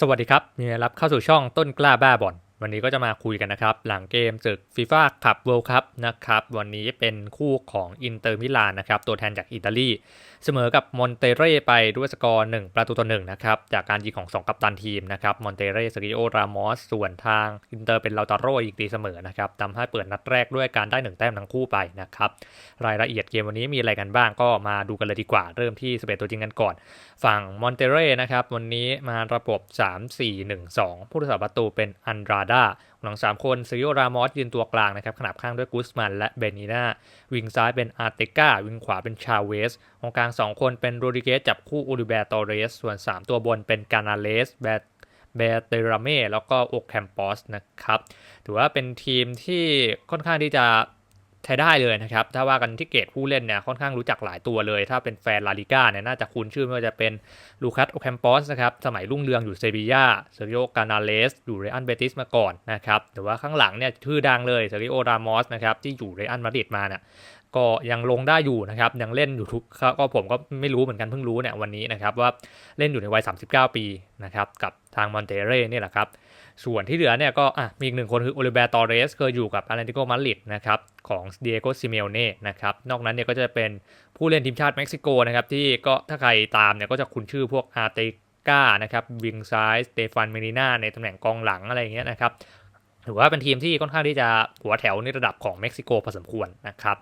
สวัสดีครับยินดีรับเข้าสู่ช่องต้นกล้าบ้าบอลวันนี้ก็จะมาคุยกันนะครับ หลังเกมศึกฟีฟ่าคัพเวิลด์คัพนะครับ วันนี้เป็นคู่ของอินเตอร์มิลานนะครับ ตัวแทนจากอิตาลีเสมอกับมอนเตเร่ไปด้วยสกอร์ 1 ประตูต่อ1นะครับจากการยิงของ 2 กัปตันทีมนะครับมอนเตเร่สกิโอรามอสส่วนทางอินเตอร์เป็นลาตาโรอีกตีเสมอนะครับทำให้เปิดนัดแรกด้วยการได้ 1 แต้มทั้งคู่ไปนะครับรายละเอียดเกมวันนี้มีอะไรกันบ้างก็มาดูกันเลยดีกว่าเริ่มที่สเปตัวจริงกันก่อน ฝั่งมอนเตเร่นะครับวันนี้มาระบบ 3-4-1-2 ผู้รักษาประตูเป็นอันดราดาหลัง 3 คนซิโอรามอสยืนตัวกลางนะครับขนาบข้างด้วยกุสมันและเบนีนาวิงซ้ายเป็นอาร์เตกาวิงขวาเป็นชาเวสตรงกลาง 2 คนเป็นโรดิเกสจับคู่อูริเบตอเรส ส่วน 3 ตัวบนเป็นกานาเลสแบตเบเตราเม่แล้วก็โอแคมปอสนะครับถือว่าเป็นทีมที่ค่อนข้างที่จะ ใช้ได้เลยนะครับ ถ้าว่ากันที่เกตผู้เล่นเนี่ยค่อนข้างรู้จักหลายตัวเลย ถ้าเป็นแฟนลาลิก้าเนี่ยน่าจะคุ้นชื่อไม่ว่าจะเป็นลูคัสโอแคมปอสนะครับ สมัยรุ่งเรืองอยู่เซบียาเซริโอกานาเลส อยู่เรอันเบติสมาก่อนนะครับแต่ว่าข้างหลังเนี่ยชื่อดังเลยเซริโอรามอสนะครับที่อยู่เรอันมาดริดมาเนี่ยก็ยังลงได้อยู่นะครับยังเล่นอยู่ทุกก็ผมก็ไม่รู้เหมือนกันเพิ่งรู้เนี่ยวันนี้นะครับว่าเล่นอยู่ในวัย 39 ปีนะครับกับทางมอนเตเรเนี่ยแหละครับ ส่วนที่เหลือเนี่ยก็อะมีอีกหนึ่งคนคือโอลิเบียตอเรสเคยอยู่กับอาร์เนติโกมาริดนะครับของเดียโกซิเมลเน่นะครับนอกนั้นเนี่ยก็จะเป็นผู้เล่นทีมชาติเม็กซิโกนะครับที่ก็ถ้าใครตามเนี่ยก็จะคุ้นชื่อพวกอาร์เตกานะครับวิงซ้ายสเตฟานเมริน่าในตำแหน่งกองหลังอะไรอย่างเงี้ยนะครับ ถือว่าเป็นทีมที่ค่อนข้างที่จะหัวแถวในระดับของเม็กซิโกพอสมควรนะครับ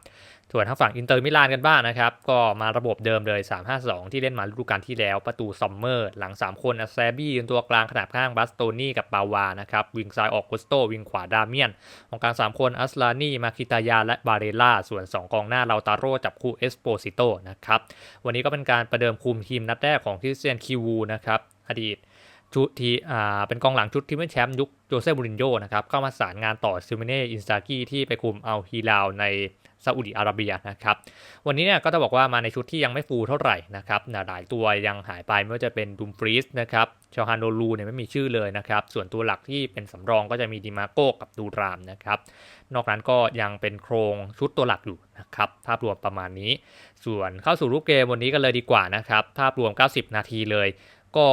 ส่วนทางฝั่งอินเตอร์มิลานกันบ้างนะครับ ก็มาระบบเดิมเลย 3-5-2 ที่เล่นมาฤดูกาลที่แล้ว ประตูซัมเมอร์ หลัง 3 คนอาแซบี้ยืนตัวกลางขนาบข้างบัสโตนี่กับปาวานะครับ วิงซ้ายออกกุสโต วิงขวาดาเมียน ของกลาง 3 คนอัสลานี่มาคิตายา และบาเรล่า ส่วน 2 กองหน้าเราตาโรจับคู่เอสโปซิโตนะครับ วันนี้ก็เป็นการประเดิมคุมทีมนัดแรกของคริสเตียนคิวูนะครับ อดีต ชุดที่อ่าเป็นกองหลังชุดทีมแชมป์ยุคโจเซ่บูรินโญ่นะครับเข้ามาสารงานต่อซิมเน่อินสตากี้ที่ไปคุมเอาฮีลาวในซาอุดิอาระเบียนะครับวันนี้เนี่ยก็ต้องบอกว่ามาในชุดที่ยังไม่ฟูเท่าไหร่นะครับหลายตัวยังหายไปไม่ว่าจะเป็นดุมฟรีสนะครับชาฮานโดลูเนี่ยไม่มีชื่อเลยนะครับส่วนตัวหลักที่เป็นสำรองก็จะมีดิมาโก้กับดูรามนะครับนอกนั้นก็ยังเป็นโครงชุดตัวหลักอยู่นะครับภาพรวมประมาณนี้ ส่วนเข้าสู่รูปเกมวันนี้กันเลยดีกว่านะครับภาพรวม 90 นาทีเลย ก็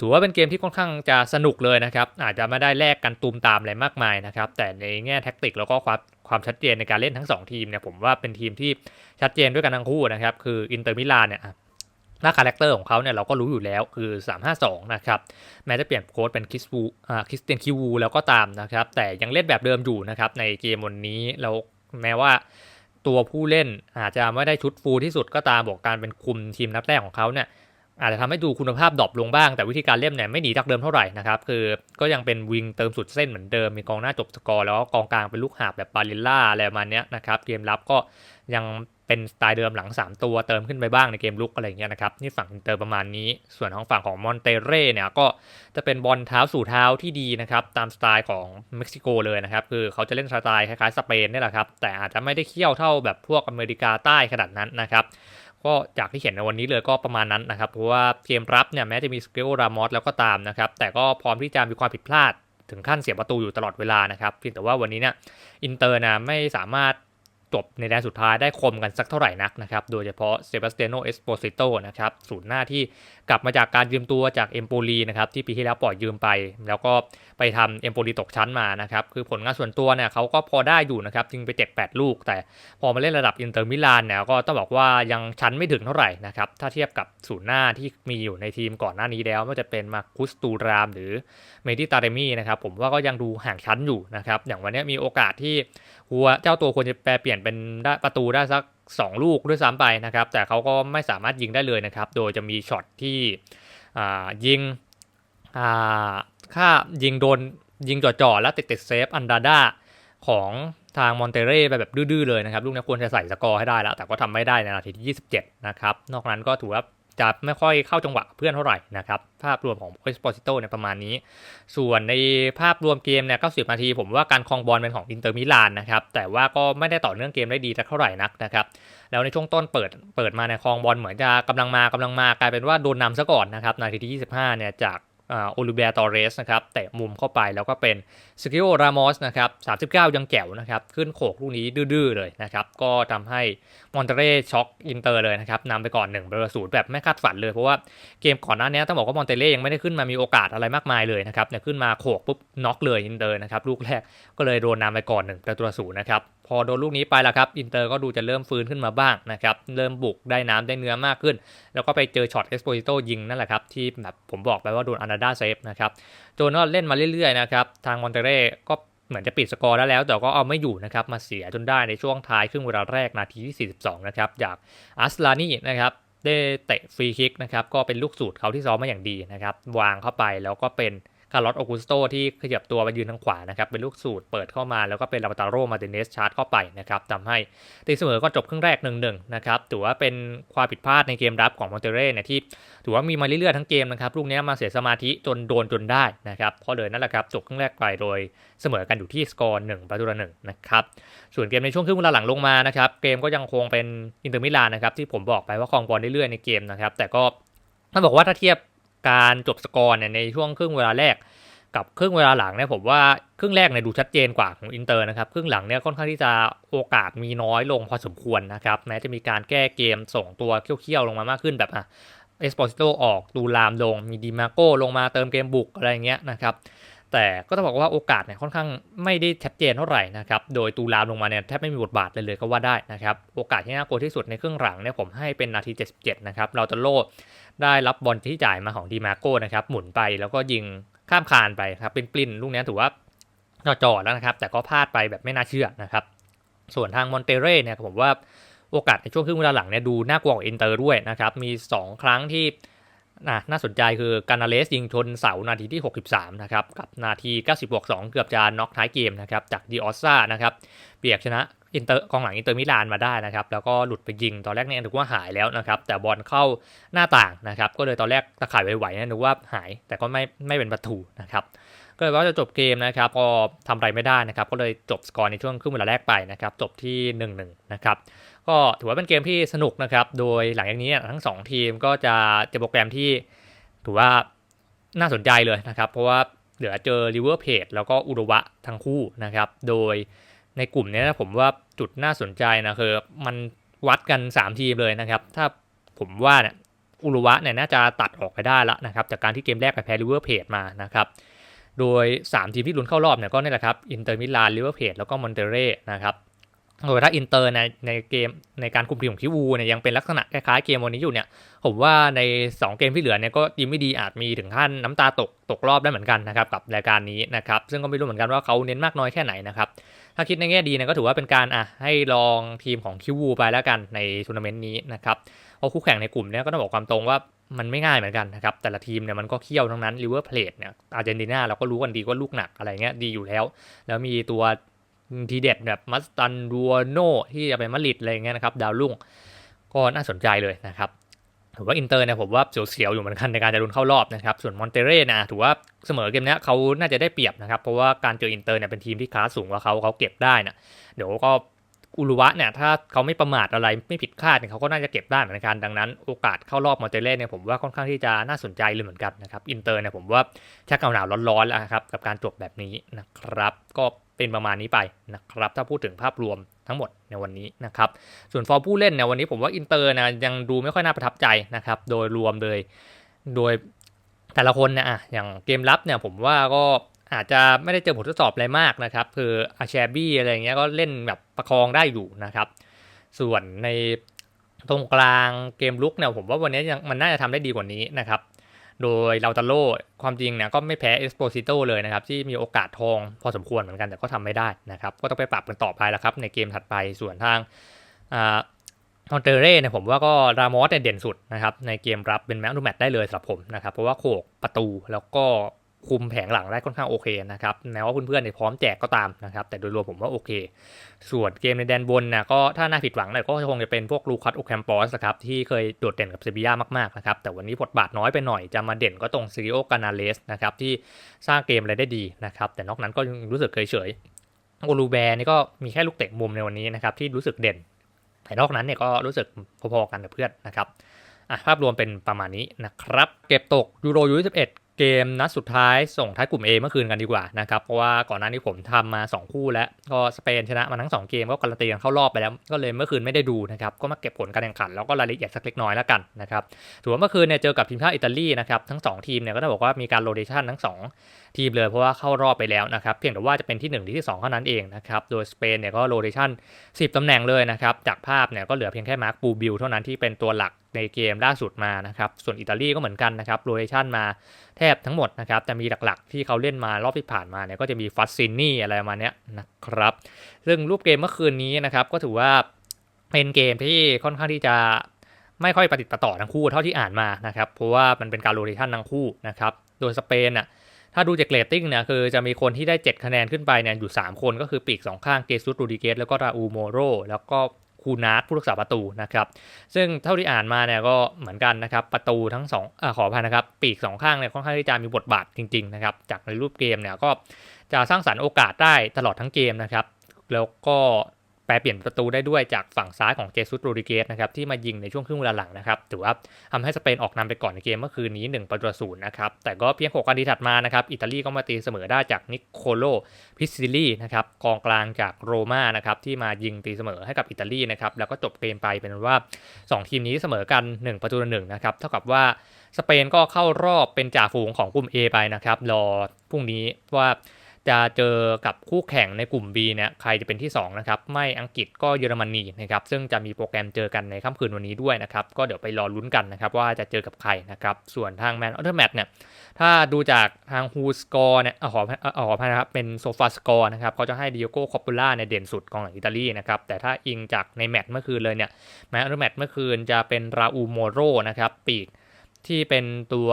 ถือว่าเป็นเกมที่ค่อนข้างจะสนุกเลยนะครับ อาจจะไม่ได้แลกกันตูมตามอะไรมากมายนะครับ แต่ในแง่แท็กติกแล้วก็ความความชัดเจนในการเล่นทั้ง 2 ทีมเนี่ยผมว่าเป็นทีมที่ชัดเจนด้วยกันทั้งคู่นะครับ คืออินเตอร์มิลานเนี่ยหน้าคาแรคเตอร์ของเขาเนี่ยเราก็รู้อยู่แล้วคือ 352 นะครับ แม้จะเปลี่ยนโค้ดเป็นคิสวูคริสเตียนคิวูแล้วก็ตามนะครับ แต่ยังเล่นแบบเดิมอยู่นะครับ ในเกมวันนี้แล้วแม้ว่าตัวผู้เล่นอาจจะไม่ได้ชุดฟูที่สุดก็ตามบอกการเป็นคุมทีมนัดแรกของเขาเนี่ย อาจจะทำให้ดูคุณภาพดรอปลงบ้าง แต่วิธีการเล่นเนี่ยไม่หนีจากเดิมเท่าไหร่นะครับคือก็ยังเป็นวิงเติมสุดเส้นเหมือนเดิมมีกองหน้าจบสกอร์แล้วก็กองกลางเป็นลูกหาบแบบบาลิล่าอะไรประมาณนี้นะครับเกมรับก็ยังเป็นสไตล์เดิมหลัง 3 ตัวเติมขึ้นไปบ้างในเกมลุกอะไรเงี้ยนะครับนี่ฝั่งอินเตอร์ประมาณนี้ ส่วนของฝั่งของมอนเตเร่เนี่ยก็จะเป็นบอลเท้าสู่เท้าที่ดีนะครับตามสไตล์ของเม็กซิโกเลยนะครับคือเขาจะเล่นสไตล์คล้ายๆสเปนนี่แหละครับแต่อาจจะไม่ได้เขี้ยวเท่าแบบพวกอเมริกาใต้ขนาดนั้นนะครับ ก็จากที่เห็นในวันนี้เลยก็ประมาณนั้นนะครับ เพราะว่าเกมรับเนี่ยแม้จะมีสเกลรามอสแล้วก็ตามนะครับ แต่ก็พร้อมที่จะมีความผิดพลาดถึงขั้นเสียประตูอยู่ตลอดเวลานะครับเพียงแต่ว่าวันนี้เนี่ยอินเตอร์นะไม่สามารถ จบในแดนสุดท้ายได้คมกันสักเท่าไหร่นักนะครับ โดยเฉพาะเซบาสเตียโนเอสโปซิโตนะครับศูนย์หน้าที่กลับมาจากการยืมตัวจากเอมโปลีนะครับที่ปีที่แล้วปล่อยยืมไป แล้วก็ไปทำเอมโปลีตกชั้นมานะครับ คือผลงานส่วนตัวเนี่ยเขาก็พอได้อยู่นะครับจึงไปเจ็ดแปดลูก แต่พอมาเล่นระดับอินเตอร์มิลานเนี่ยก็ต้องบอกว่ายังชั้นไม่ถึงเท่าไหร่นะครับถ้าเทียบกับศูนย์หน้าที่มีอยู่ในทีมก่อนหน้านี้แล้วไม่ว่าจะเป็นมาคุสตูราม หรือเมดิตาเรมี่นะครับผมว่าก็ยังดูห่างชั้นอยู่นะครับอย่างวันนี้มีโอกาสที่ หัวเจ้าตัวควรจะแปลเปลี่ยนเป็นประตูได้สัก 2 ลูกด้วยซ้ำไปนะครับ แต่เขาก็ไม่สามารถยิงได้เลยนะครับ โดยจะมีช็อตที่ยิงค่ายิงโดนยิงจ่อๆแล้วติดติดเซฟอันดาดาของทางมอนเตเร่ไปแบบดื้อๆเลยนะครับ ลูกนี้ควรจะใส่สกอร์ให้ได้แล้ว แต่ก็ทำไม่ได้ในนาทีที่ 27 นะครับ นอกนั้นก็ถือว่า จะไม่ค่อยเข้าจังหวะเพื่อนเท่าไหร่นะครับภาพรวมของเอสปอซิโตเนี่ยประมาณนี้ ส่วนในภาพรวมเกมเนี่ย90 นาที ผมว่าการคลองบอลเป็นของอินเตอร์มิลานนะครับแต่ว่าก็ไม่ได้ต่อเนื่องเกมได้ดีสักเท่าไหร่นักนะครับแล้วในช่วงต้นเปิดเปิดมาในคลองบอลเหมือนจะกำลังมากำลังมากลายเป็นว่าโดนนำซะก่อนนะครับนาทีที่ 25 เนี่ยจากโอลิเบียตอเรสนะครับเตะมุมเข้าไปแล้วก็เป็นสกิโอรามอสนะครับ39 ยังแจ๋วนะครับ ขึ้นโขกลูกนี้ดื้อๆเลยนะครับ ก็ทำให้มอนเตเรช็อกอินเตอร์เลยนะครับนำไปก่อน1ประตูศูนย์แบบไม่คาดฝันเลย เพราะว่าเกมก่อนหน้านี้ต้องบอกว่ามอนเตเรยังไม่ได้ขึ้นมามีโอกาสอะไรมากมายเลยนะครับเนี่ยขึ้นมาโขกปุ๊บน็อกเลยอินเตอร์นะครับลูกแรกก็เลยโดนนำไปก่อน1ประตูศูนย์นะครับพอโดนลูกนี้ไปแล้วครับอินเตอร์ก็ดูจะเริ่มฟื้นขึ้นมาบ้างนะครับเริ่มบุกได้น้ำได้เนื้อมากขึ้น แล้วก็ไปเจอช็อตเอสโปซิโตยิงนั่นแหละครับที่แบบผมบอกไปว่าโดนอานาดาเซฟนะครับโจนก็เล่นมาเรื่อยๆนะครับทางมอนเตเรก็ เหมือนจะปิดสกอร์ได้แล้ว แต่ก็เอาไม่อยู่นะครับ มาเสียจนได้ในช่วงท้ายครึ่งเวลาแรกนาทีที่ 42 นะครับ จากอัสลานีนะครับได้เตะฟรีคิกนะครับ ก็เป็นลูกสูตรเขาที่ซ้อมมาอย่างดีนะครับ วางเข้าไปแล้วก็เป็น คาร์ลอสโอกุสโตที่ขยับตัวมายืนทางขวานะครับเป็นลูกสูตรเปิดเข้ามาแล้วก็เป็นลาบาตาโรมาเตเนสชาร์จเข้าไปนะครับทำให้ตีเสมอก็จบครึ่งแรก1นหนึ่งนะครับถือว่าเป็นความผิดพลาดในเกมรับของมอนเตเรเนี่ยที่ถือว่ามีมาเรื่อยๆทั้งเกมนะครับลูกนี้มาเสียสมาธิจนโดนจนได้นะครับเพราะเลยนั่นแหละครับจบครึ่งแรกไปโดยเสมอกันอยู่ที่สกอร์หนึ่งประตูต่อหนึ่งนะครับส่วนเกมในช่วงครึ่งเวลาหลังลงมานะครับเกมก็ยังคงเป็นอินเตอร์มิลานนะครับที่ผมบอกไปว่าครองบอลเรื่อยๆในเกมนะครับแต่ก็ต้องบอกว่าถ้าเทียบ การจบสกอร์เนี่ยในช่วงครึ่งเวลาแรก กับครึ่งเวลาหลังเนี่ยผมว่าครึ่งแรกเนี่ยดูชัดเจนกว่าของอินเตอร์นะครับครึ่งหลังเนี่ยค่อนข้างที่จะโอกาสมีน้อยลงพอสมควรนะครับแม้จะมีการแก้เกมส่งตัวเขี้ยวๆลงมามากขึ้นแบบอะเอสปอซิโตออกดูลามลงมีดีมาโก้ลงมาเติมเกมบุกอะไรเงี้ยนะครับ แต่ก็ต้องบอกว่าโอกาสเนี่ยค่อนข้างไม่ได้ชัดเจนเท่าไหร่นะครับ โดยตูลามลงมาเนี่ยแทบไม่มีบทบาทเลยเลยก็ว่าได้นะครับ โอกาสที่น่ากลัวที่สุดในครึ่งหลังเนี่ยผมให้เป็นนาที 77 นะครับเราจะโลได้รับบอลที่จ่ายมาของดีมาโก้นะครับหมุนไปแล้วก็ยิงข้ามคานไปครับเป็นปลิ้นลูกนี้ถือว่าจ่อแล้วนะครับ แต่ก็พลาดไปแบบไม่น่าเชื่อนะครับ ส่วนทางมอนเตเร่เนี่ยผมว่าโอกาสในช่วงครึ่งเวลาหลังเนี่ยดูน่ากลัวกว่าอินเตอร์ด้วยนะครับมี 2 ครั้งที่ น่าสนใจคือการนาเลสยิงชนเสานาทีที่ 63 นะครับ กับนาที 90บวก2เกือบจะน็อกท้ายเกมนะครับ จากดิออสซานะครับ เปียกชนะอินเตอร์กองหลังอินเตอร์มิลานมาได้นะครับ แล้วก็หลุดไปยิงตอนแรกเนี่ยนึกว่าหายแล้วนะครับ แต่บอลเข้าหน้าต่างนะครับ ก็เลยตอนแรกตะข่ายไหวๆนะนึกว่าหาย แต่ก็ไม่ไม่เป็นประตูนะครับก็เลยว่าจะจบเกมนะครับพอทำอะไรไม่ได้นะครับ ก็เลยจบสกอร์ในช่วงครึ่งเวลาแรกไปนะครับ จบที่ 1-1 นะครับ ก็ถือว่าเป็นเกมที่สนุกนะครับ โดยหลังจากนี้ทั้ง 2 ทีมก็จะเจอโปรแกรมที่ถือว่าน่าสนใจเลยนะครับ เพราะว่าเหลือเจอริเวอร์เพจแล้วก็อุรวะทั้งคู่นะครับ โดยในกลุ่มนี้นะผมว่าจุดน่าสนใจนะคือมันวัดกัน 3 ทีมเลยนะครับ ถ้าผมว่าเนี่ยอุรุวะเนี่ยน่าจะตัดออกไปได้แล้วนะครับ จากการที่เกมแรกไปแพ้ริเวอร์เพจมานะครับ โดย 3 ทีมที่ลุ้นเข้ารอบเนี่ยก็นี่แหละครับอินเตอร์มิลานลิเวอร์เพจแล้วก็มอนเตเร่นะครับ โดยถ้าอินเตอร์ในในเกมในการคุมทีมของคิวูเนี่ยยังเป็นลักษณะคล้ายๆเกมวันนี้อยู่เนี่ย ผมว่าใน 2 เกมที่เหลือเนี่ยก็ดีไม่ดีอาจมีถึงขั้นน้ำตาตกตกรอบได้เหมือนกันนะครับกับรายการนี้นะครับซึ่งก็ไม่รู้เหมือนกันว่าเขาเน้นมากน้อยแค่ไหนนะครับถ้าคิดในแง่ดีเนี่ยก็ถือว่าเป็นการอะให้ลองทีมของคิวูไปแล้วกันในทัวร์นาเมนต์นี้นะครับเพราะคู่แข่งในกลุ่มเนี่ยก็ต้องบอกความตรงว่ามันไม่ง่ายเหมือนกันนะครับแต่ละทีมเนี่ยมันก็เคี่ยวทั้งนั้นลิเวอร์เพลทเนี่ยอาร์เจนตินาเราก็รู้กันดีว่าลูกหนักอะไรเงี้ยดีอยู่แล้ว แล้วมีตัว ทีเด็ดแบบมัสตันดัวโนที่จะเป็นมาริดอะไรเงี้ยนะครับ ดาวรุ่งก็น่าสนใจเลยนะครับถือว่าอินเตอร์เนี่ยผมว่าเสียวๆอยู่เหมือนกันในการจะลุ้นเข้ารอบนะครับ ส่วนมอนเตเร่นะถือว่าเสมอเกมนี้เขาน่าจะได้เปรียบนะครับ เพราะว่าการเจออินเตอร์เนี่ยเป็นทีมที่คลาสสูงกว่าเขาเขาเก็บได้นะเดี๋ยวก็อุลุวะเนี่ยถ้าเขาไม่ประมาทอะไรไม่ผิดคาดเนี่ยเขาก็น่าจะเก็บได้เหมือนกันดังนั้นโอกาสเข้ารอบมอนเตเร่เนี่ยผมว่าค่อนข้างที่จะน่าสนใจเลยเหมือนกันนะครับอินเตอร์เนี่ยผมว่าชักเอาหนาวร้อนๆแล้วครับกับการจบแบบนี้นะครับ ก็ เป็นประมาณนี้ไปนะครับถ้าพูดถึงภาพรวมทั้งหมดในวันนี้นะครับส่วนฟอร์ผู้เล่นเนี่ยวันนี้ผมว่าอินเตอร์นะยังดูไม่ค่อยน่าประทับใจนะครับโดยรวมเลยโดยแต่ละคนเนี่ยอะอย่างเกมรับเนี่ยผมว่าก็อาจจะไม่ได้เจอบททดสอบอะไรมากนะครับคืออาแชบี้อะไรเงี้ยก็เล่นแบบประคองได้อยู่นะครับ ส่วนในตรงกลางเกมลุกเนี่ยผมว่าวันนี้ยังมันน่าจะทำได้ดีกว่านี้นะครับ โดยลาตาโลความจริงเนี่ยก็ไม่แพ้เอสโปซิโตเลยนะครับ ที่มีโอกาสทองพอสมควรเหมือนกันแต่ก็ทำไม่ได้นะครับ ก็ต้องไปปรับกันต่อไปแล้วครับ ในเกมถัดไปส่วนทางคอนเตเร่เนี่ยผมว่าก็รามอสเด่นสุดนะครับในเกมรับเป็นแมตต์แมตได้เลยสำหรับผมนะครับ เพราะว่าโขกประตูแล้วก็ คุมแผงหลังได้ค่อนข้างโอเคนะครับแม้ว่าเพื่อนๆเนี่ยพร้อมแจกก็ตามนะครับ แต่โดยรวมผมว่าโอเค ส่วนเกมในแดนบนนะก็ถ้าน่าผิดหวังหน่อยก็คงจะเป็นพวกลูคัสโอแคมปอสครับที่เคยโดดเด่นกับเซบีย่ามากๆนะครับ แต่วันนี้บทบาทน้อยไปหน่อยจะมาเด่นก็ตรงซิริโอกานาเลสนะครับที่สร้างเกมอะไรได้ดีนะครับ แต่นอกนั้นก็รู้สึกเฉยๆโอลูแบร์นี่ก็มีแค่ลูกเตะมุมในวันนี้นะครับที่รู้สึกเด่นแต่นอกนั้นเนี่ยก็รู้สึกพอๆกันกับเพื่อนนะครับอะภาพรวมเป็นประมาณนี้นะครับ เก็บตกยูโรยู21 เกมนัดสุดท้ายส่งท้ายกลุ่ม A เมื่อคืนกันดีกว่านะครับ เพราะว่าก่อนหน้านี้ผมทำมา 2 คู่แล้ว ก็สเปนชนะมาทั้ง 2 เกมก็การันตีกันเข้ารอบไปแล้ว ก็เลยเมื่อคืนไม่ได้ดูนะครับ ก็มาเก็บผลการแข่งขัน แล้วก็รายละเอียดสักเล็กน้อยแล้วกันนะครับถือว่าเมื่อคืนเนี่ยเจอกับทีมชาติอิตาลีนะครับทั้ง 2 ทีมเนี่ยก็ต้องบอกว่ามีการโรเดชันทั้ง 2ทีมเลยเพราะว่าเข้ารอบไปแล้วนะครับ เพียงแต่ว่าจะเป็นที่1หรือที่2เท่านั้นเองนะครับ โดยสเปนเนี่ยก็โรเดชัน10 ตำแหน่งเลยนะครับ จากภาพเนี่ยก็เหลือเพียงแค่มาร์คปูบิลเท่านั้นที่เป็นตัวหลักในเกมล่าสุดมานะครับ ส่วนอิตาลีก็เหมือนกันนะครับโรเดชันมาแทบทั้งหมดนะครับ แต่มีหลักๆ ที่เขาเล่นมารอบที่ผ่านมาเนี่ยก็จะมีฟัสซินนี่อะไรประมาณเนี้ยนะครับ ซึ่งรูปเกมเมื่อคืนนี้นะครับก็ถือว่าเป็นเกมที่ค่อนข้างที่จะไม่ค่อยประติดประต่อทั้งคู่เท่าที่อ่านมานะครับ เพราะว่ามันเป็นการโรเดชันทั้งคู่นะครับ โดยสเปนอะ ถ้าดูจากเรตติ้งเนี่ยคือจะมีคนที่ได้ 7 คะแนนขึ้นไปเนี่ยอยู่ 3 คนก็คือปีก 2 ข้างเจสุสโรดิเกสแล้วก็ราอูโมโรแล้วก็คูนาร์ผู้รักษาประตูนะครับ ซึ่งเท่าที่อ่านมาเนี่ยก็เหมือนกันนะครับ ประตูทั้งสองอขออภัยนะครับ ปีกสองข้างเนี่ยค่อนข้างที่จะมีบทบาทจริงๆนะครับ จากในรูปเกมเนี่ยก็จะสร้างสรรค์โอกาสได้ตลอดทั้งเกมนะครับ แล้วก็ แปลเปลี่ยนประตูได้ด้วยจากฝั่งซ้ายของเจสุสโรดิเกสนะครับที่มายิงในช่วงครึ่งเวลาหลังนะครับถือว่าทำให้สเปนออกนำไปก่อนในเกมเมื่อคืนนี้1ประตูศูนย์นะครับแต่ก็เพียง6นาทีถัดมานะครับอิตาลีก็มาตีเสมอได้จากนิโคโลพิซิลีนะครับกองกลางจากโรม่านะครับที่มายิงตีเสมอให้กับอิตาลีนะครับแล้วก็จบเกมไปเป็นว่า 2 ทีมนี้เสมอกัน 1 ประตูต่อหนึ่งนะครับเท่ากับว่าสเปนก็เข้ารอบเป็นจ่าฝูงของกลุ่ม A ไปนะครับรอพรุ่งนี้ว่า จะเจอกับคู่แข่งในกลุ่ม B เนี่ยใครจะเป็นที่2นะครับไม่อังกฤษก็เยอรมนีนะครับซึ่งจะมีโปรแกรมเจอกันในค่ำคืนวันนี้ด้วยนะครับก็เดี๋ยวไปรอลุ้นกันนะครับว่าจะเจอกับใครนะครับส่วนทางแมนออเทอร์แมทเนี่ยถ้าดูจากทางฮูสกอร์เนี่ยขอขออภัยนะครับเป็นโซฟาสกอร์นะครับเขาจะให้ดิโอโก้คอปปูล่าเนี่ยเด่นสุดกองหลังอิตาลีนะครับแต่ถ้าอิงจากในแมตช์เมื่อคืนเลยเนี่ยแมนออเทอร์แมทเมื่อคืนจะเป็นราอูโมโรนะครับปีกที่เป็นตัว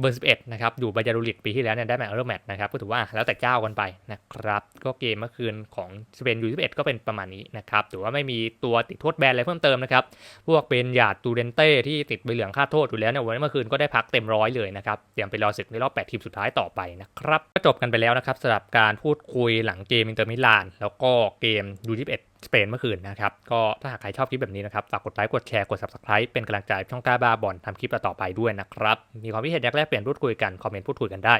เบอร์ 11 นะครับ อยู่บายาดูลิดปีที่แล้วเนี่ยได้แมตช์เออร์แมตช์นะครับ ก็ถือว่าแล้วแต่เจ้ากันไปนะครับ ก็เกมเมื่อคืนของสเปนยู21 ก็เป็นประมาณนี้นะครับถือว่าไม่มีตัวติดโทษแบนอะไรเพิ่มเติมนะครับ พวกเป็นหยาดตูเดนเต้ที่ติดใบเหลืองค่าโทษอยู่แล้วเนี่ยวันนี้เมื่อคืนก็ได้พักเต็มร้อยเลยนะครับเตรียมไปรอศึกในรอบ 8 ทีมสุดท้ายต่อไปนะครับก็จบกันไปแล้วนะครับสำหรับการพูดคุยหลังเกมอินเตอร์มิลานแล้วก็เกมยู21 สเปนเมื่อคืนนะครับ ก็ถ้าหากใครชอบคลิปแบบนี้นะครับ ฝากกดไลค์ กดแชร์ กด subscribe เป็นกำลังใจช่องกล้าบ้าบอลทำคลิปต่อไปด้วยนะครับ มีความคิดเห็นอยากแลกเปลี่ยนพูดคุยกัน คอมเมนต์พูดคุยกันได้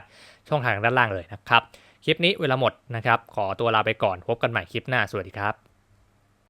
ช่องทางด้านล่างเลยนะครับ คลิปนี้เวลาหมดนะครับ ขอตัวลาไปก่อน พบกันใหม่คลิปหน้า สวัสดีครับ